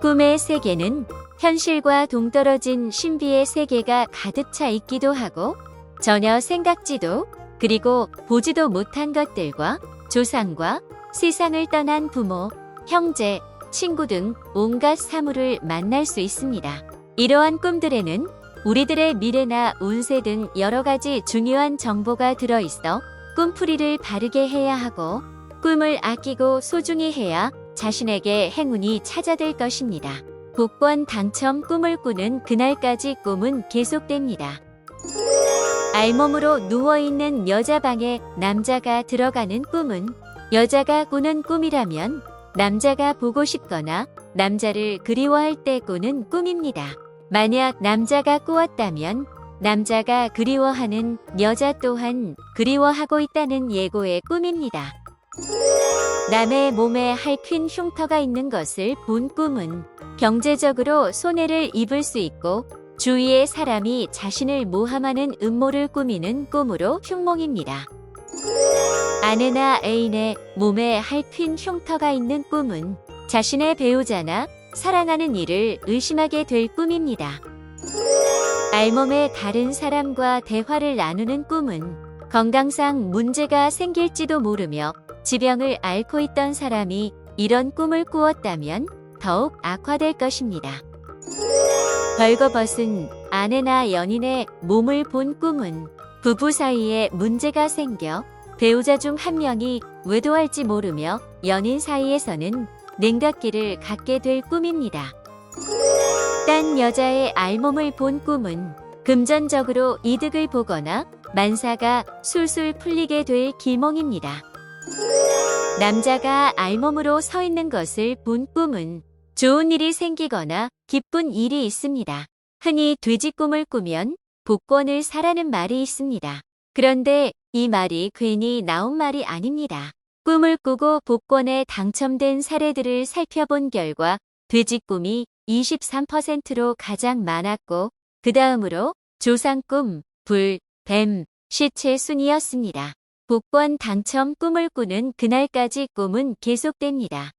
꿈의 세계는 현실과 동떨어진 신비의 세계가 가득 차 있기도 하고 전혀 생각지도 그리고 보지도 못한 것들과 조상과 세상을 떠난 부모, 형제, 친구 등 온갖 사물을 만날 수 있습니다. 이러한 꿈들에는 우리들의 미래나 운세 등 여러 가지 중요한 정보가 들어 있어 꿈풀이를 바르게 해야 하고 꿈을 아끼고 소중히 해야 자신에게 행운이 찾아들 것입니다. 복권 당첨 꿈을 꾸는 그날까지 꿈은 계속됩니다. 알몸으로 누워있는 여자 방에 남자가 들어가는 꿈은 여자가 꾸는 꿈이라면 남자가 보고 싶거나 남자를 그리워할 때 꾸는 꿈입니다. 만약 남자가 꾸었다면 남자가 그리워하는 여자 또한 그리워하고 있다는 예고의 꿈입니다. 남의 몸에 핥힌 흉터가 있는 것을 본 꿈은 경제적으로 손해를 입을 수 있고 주위의 사람이 자신을 모함하는 음모를 꾸미는 꿈으로 흉몽입니다. 아내나 애인의 몸에 핥힌 흉터가 있는 꿈은 자신의 배우자나 사랑하는 이를 의심하게 될 꿈입니다. 알몸에 다른 사람과 대화를 나누는 꿈은 건강상 문제가 생길지도 모르며 지병을 앓고 있던 사람이 이런 꿈을 꾸었다면 더욱 악화될 것입니다. 벌거벗은 아내나 연인의 몸을 본 꿈은 부부 사이에 문제가 생겨 배우자 중 한 명이 외도할지 모르며 연인 사이에서는 냉각기를 갖게 될 꿈입니다. 딴 여자의 알몸을 본 꿈은 금전적으로 이득을 보거나 만사가 술술 풀리게 될 기몽입니다. 남자가 알몸으로 서 있는 것을 본 꿈은 좋은 일이 생기거나 기쁜 일이 있습니다. 흔히 돼지 꿈을 꾸면 복권을 사라는 말이 있습니다. 그런데 이 말이 괜히 나온 말이 아닙니다. 꿈을 꾸고 복권에 당첨된 사례들을 살펴본 결과 돼지 꿈이 23%로 가장 많았고 그 다음으로 조상 꿈, 불, 뱀, 시체 순이었습니다. 복권 당첨 꿈을 꾸는 그날까지 꿈은 계속됩니다.